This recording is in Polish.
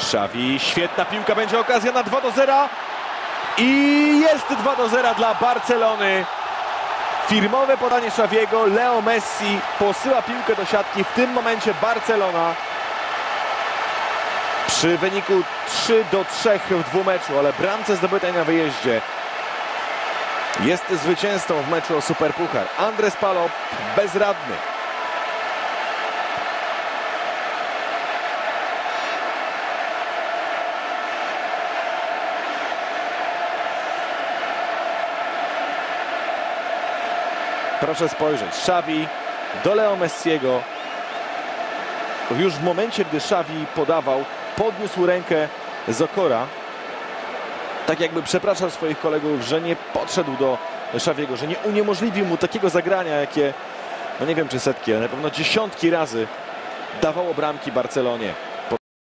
Xavi, świetna piłka, będzie okazja na 2 do 0. I jest 2 do 0 dla Barcelony. Firmowe podanie Xaviego, Leo Messi posyła piłkę do siatki. W tym momencie Barcelona przy wyniku 3 do 3 w dwumeczu, ale bramce zdobytej na wyjeździe jest zwycięzcą w meczu o Superpuchar. Andres Palop bezradny. Proszę spojrzeć, Xavi do Leo Messiego. Już w momencie, gdy Xavi podawał, podniósł rękę z Okora. Tak jakby przepraszał swoich kolegów, że nie podszedł do Xaviego, że nie uniemożliwił mu takiego zagrania, jakie, no nie wiem czy setki, ale na pewno dziesiątki razy dawało bramki Barcelonie.